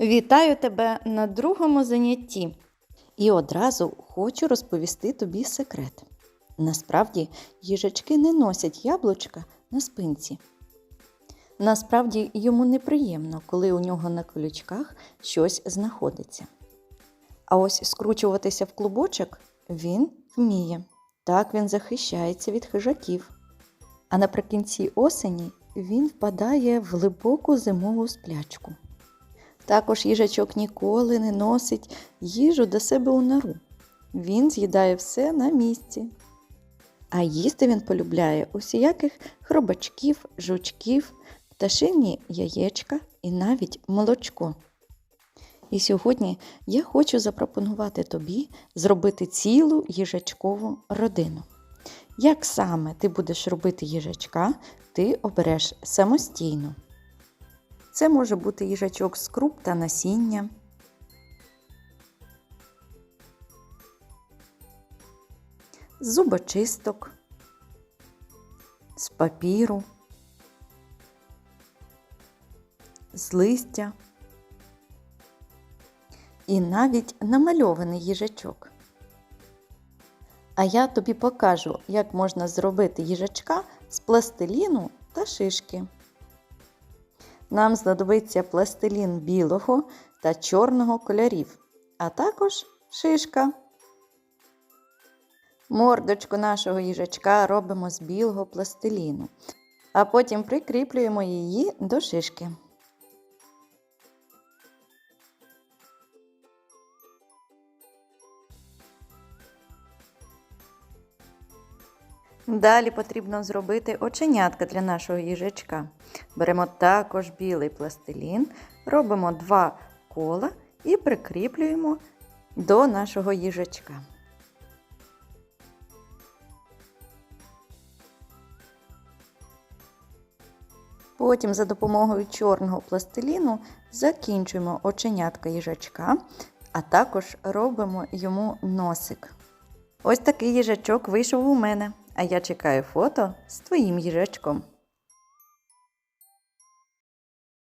Вітаю тебе на другому занятті. І одразу хочу розповісти тобі секрет. Насправді, їжачки не носять яблучка на спинці. Насправді йому неприємно, коли у нього на колючках щось знаходиться. А ось скручуватися в клубочок він вміє. Так він захищається від хижаків. А наприкінці осені він впадає в глибоку зимову сплячку. Також їжачок ніколи не носить їжу до себе у нору. Він з'їдає все на місці. А їсти він полюбляє усіяких хробачків, жучків, пташині яєчка і навіть молочко. І сьогодні я хочу запропонувати тобі зробити цілу їжачкову родину. Як саме ти будеш робити їжачка, ти обереш самостійно. Це може бути їжачок з круп та насіння. З зубочисток, з папіру, з листя і навіть намальований їжачок. А я тобі покажу, як можна зробити їжачка з пластиліну та шишки. Нам знадобиться пластилін білого та чорного кольорів, а також шишка. Мордочку нашого їжачка робимо з білого пластиліну, а потім прикріплюємо її до шишки. Далі потрібно зробити оченятка для нашого їжачка. Беремо також білий пластилін, робимо два кола і прикріплюємо до нашого їжачка. Потім за допомогою чорного пластиліну закінчуємо оченятка їжачка, а також робимо йому носик. Ось такий їжачок вийшов у мене, а я чекаю фото з твоїм їжачком.